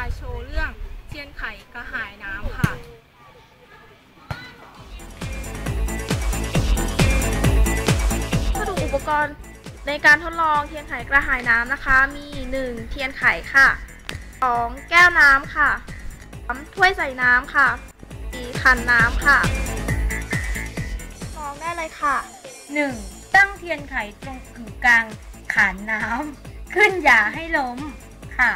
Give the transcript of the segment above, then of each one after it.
ายโชว์เรื่องเทียนไข่กระหายน้ำค่ะมาดูอุปกรณ์ในการทดลองเทียนไข่กระหายน้ำนะคะ มี 1. เทียนไข่ค่ะ 2. แก้วน้ำค่ะ 3. ถ้วยใส่น้ำค่ะ 4. ขันน้ำค่ะลองได้เลยค่ะ 1. ตั้งเทียนไข่ตรงกึ่งกลางขันน้ำขึ้นอย่าให้ล้มค่ะ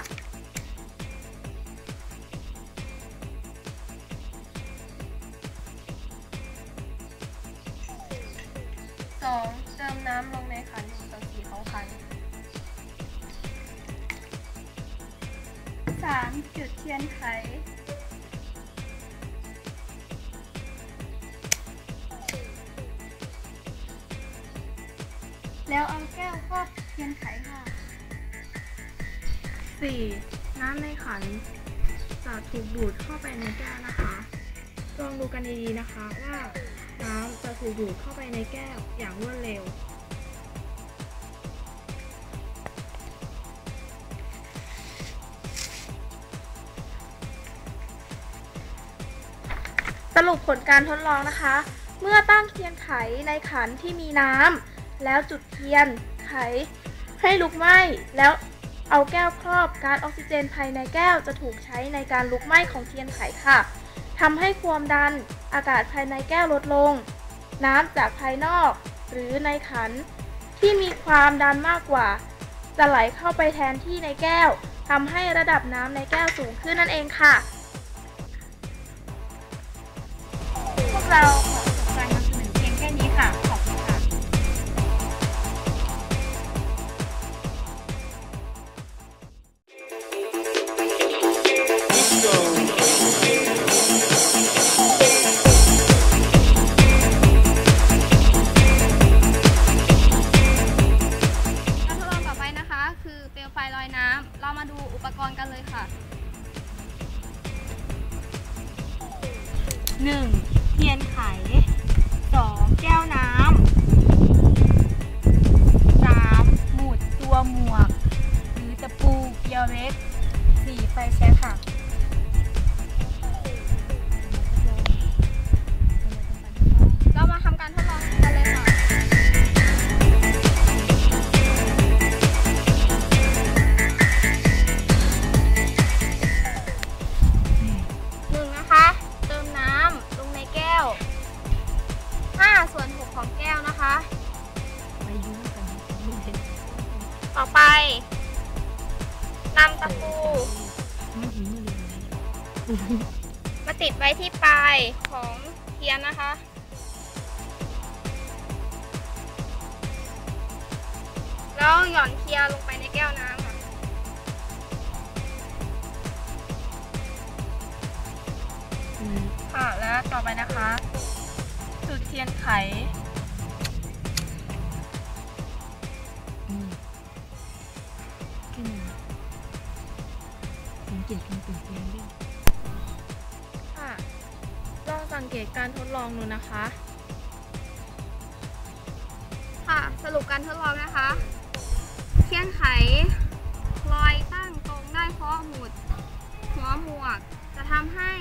2. เติมน้ำลงในขัน1ต่อ4ของขัน 3. จุดเทียนไข แล้วเอาแก้วครอบเทียนไขค่ะ 4. น้ำในขันจะถูกดูดเข้าไปในแก้วนะคะ ลองดูกันดีๆนะคะว่า ดูดเข้าไปในแก้วอย่างรวดเร็ว สรุปผลการทดลองนะคะ เมื่อตั้งเทียนไขในขันที่มีน้ำแล้วจุดเทียนไขให้ลุกไหม้แล้วเอาแก้วครอบก๊าซออกซิเจนภายในแก้วจะถูกใช้ในการลุกไหม้ของเทียนไขค่ะทำให้ความดันอากาศภายในแก้วลดลง น้ำจากภายนอก หรือในขัน ที่มีความดันมากกว่า จะไหลเข้าไปแทนที่ในแก้วทำให้ระดับน้ำในแก้วสูงขึ้นนั่นเองค่ะ พวกเราขอจบการนำเสนอเพียงแค่นี้ค่ะ 1. เทียนไข 2. แก้วน้ำ 3. หมุดตัวหมวก หรือตะปูเกลียวเล็ก 4. ไฟแช็กค่ะ มาติดไว้ที่ปลายของเทียนนะคะ แล้วหย่อนเทียนลงไปในแก้วน้ำค่ะ ค่ะ และต่อไปนะคะ จุดเทียนไขค่ ค่ะ ลองสังเกตการทดลองดูนะคะ ค่ะ สรุปการทดลองนะคะเทียนไขลอยตั้งตรงได้เพราะหมุดหัวหมวกจะทำให้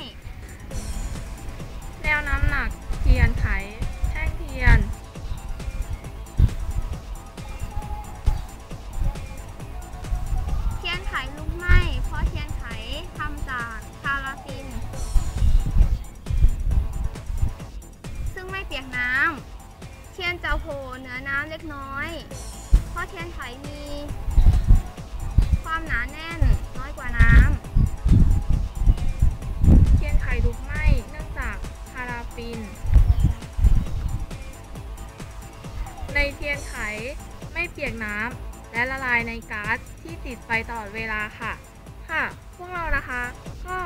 กน้อยเพราะเทียนไขมี ความหนาแน่นน้อยกว่าน้ำ เทียนไขลุกไหม้เนื่องจากพาราฟิน ในเทียนไขไม่เปียกน้ำและละลายในก๊าซที่ติดไฟตลอดเวลาค่ะ ค่ะ พวกเรานะคะ ก็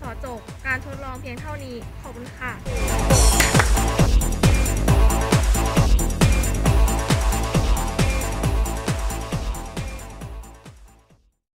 ขอจบการทดลองเพียงเท่านี้ ขอบคุณค่ะ